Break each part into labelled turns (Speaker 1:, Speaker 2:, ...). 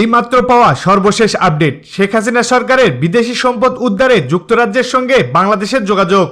Speaker 1: এইমাত্র পাওয়া সর্বশেষ আপডেট। শেখ হাসিনা সরকারের বিদেশি সম্পদ উদ্ধারে যুক্তরাজ্যের সঙ্গে বাংলাদেশের যোগাযোগ।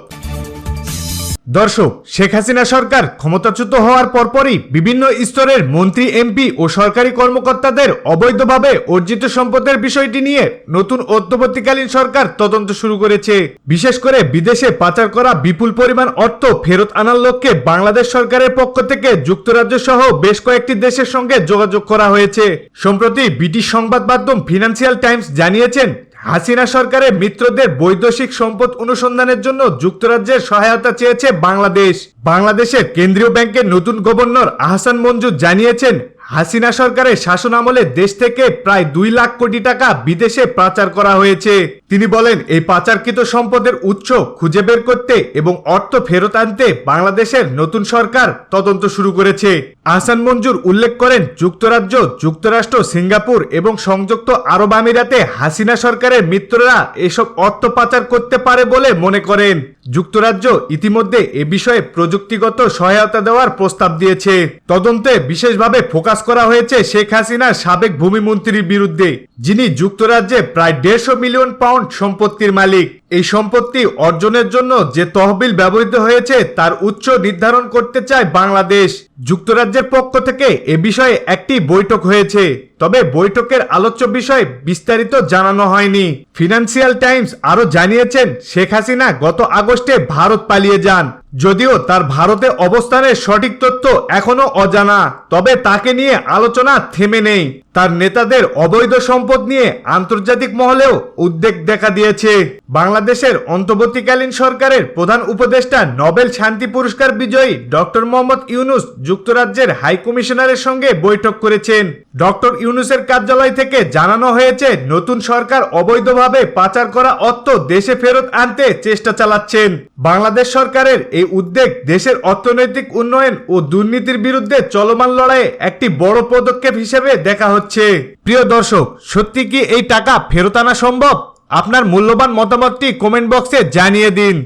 Speaker 1: দর্শক, শেখ হাসিনা সরকার ক্ষমতাচ্যুত হওয়ার পরপরই বিভিন্ন স্তরের মন্ত্রী, এমপি ও সরকারি কর্মকর্তাদের অবৈধভাবে অর্জিত সম্পদের বিষয়টি নিয়ে নতুন অন্তর্বর্তীকালীন সরকার তদন্ত শুরু করেছে। বিশেষ করে বিদেশে পাচার করা বিপুল পরিমাণ অর্থ ফেরত আনার লক্ষ্যে বাংলাদেশ সরকারের পক্ষ থেকে যুক্তরাজ্য সহ বেশ কয়েকটি দেশের সঙ্গে যোগাযোগ করা হয়েছে। সম্প্রতি ব্রিটিশ সংবাদ মাধ্যম ফিনান্সিয়াল টাইমস জানিয়েছেন হাসিনা সরকারের মিত্রদের বৈদেশিক সম্পদ অনুসন্ধানের জন্য যুক্তরাজ্যের সহায়তা চেয়েছে বাংলাদেশ। বাংলাদেশের কেন্দ্রীয় ব্যাংকের নতুন গভর্নর আহসান মঞ্জুর জানিয়েছেন, হাসিনা সরকারের শাসন আমলে দেশ থেকে প্রায় দুই লাখ কোটি টাকা বিদেশে পাচার করা হয়েছে। তিনি বলেন, এই পাচারকৃত সম্পদের উৎস খুঁজে বের করতে এবং অর্থ ফেরত আনতে বাংলাদেশের নতুন সরকার তদন্ত শুরু করেছে। আহসান মঞ্জুর উল্লেখ করেন, যুক্তরাজ্য, যুক্তরাষ্ট্র, সিঙ্গাপুর এবং সংযুক্ত আরব আমিরাতে হাসিনা সরকারের মিত্ররা এসব অর্থ পাচার করতে পারে বলে মনে করেন। যুক্তরাজ্য ইতিমধ্যে এ বিষয়ে প্রযুক্তিগত সহায়তা দেওয়ার প্রস্তাব দিয়েছে। তদন্তে বিশেষভাবে ফোকাস করা হয়েছে শেখ হাসিনার সাবেক ভূমিমন্ত্রীর বিরুদ্ধে। যিনি যুক্তরাজ্যে প্রায় দেড়শো মিলিয়ন পাউন্ড সম্পত্তির মালিক। এই সম্পত্তি অর্জনের জন্য যে তহবিল ব্যবহৃত হয়েছে তার উচ্চ নির্ধারণ করতে চায় বাংলাদেশ। যুক্তরাজ্যের পক্ষ থেকে এ বিষয়ে একটি বৈঠক হয়েছে। তবে বৈঠকের আলোচ্য বিষয় বিস্তারিত জানানো হয়নি। ফিনান্সিয়াল টাইমস আরও জানিয়েছেন, শেখ হাসিনা গত আগস্টে ভারত পালিয়ে যান। যদিও তার ভারতে অবস্থানের সঠিক তথ্য এখনও অজানা, তবে তাকে নিয়ে আলোচনা থেমে নেই। তার নেতাদের অবৈধ সম্পদ নিয়ে আন্তর্জাতিক মহলেও উদ্বেগ দেখা দিয়েছে। বাংলাদেশের অন্তর্বর্তীকালীন সরকারের প্রধান উপদেষ্টা নোবেল শান্তি পুরস্কার বিজয়ী ডক্টর মোহাম্মদ ইউনুস যুক্তরাজ্যের হাই কমিশনারের সঙ্গে বৈঠক করেছেন। ডক্টর ইউনুসের কার্যালয় থেকে জানানো হয়েছে, নতুন সরকার অবৈধভাবে পাচার করা অর্থ দেশে ফেরত আনতে চেষ্টা চালাচ্ছেন। বাংলাদেশ সরকারের এই উদ্যোগ দেশের অর্থনৈতিক উন্নয়ন ও দুর্নীতির বিরুদ্ধে চলমান লড়াইয়ে একটি বড় পদক্ষেপ হিসেবে দেখা হচ্ছে। প্রিয় দর্শক, সত্যি কি এই টাকা ফেরত আনা সম্ভব? আপনার মূল্যবান মতামতটি কমেন্ট বক্সে জানিয়ে দিন।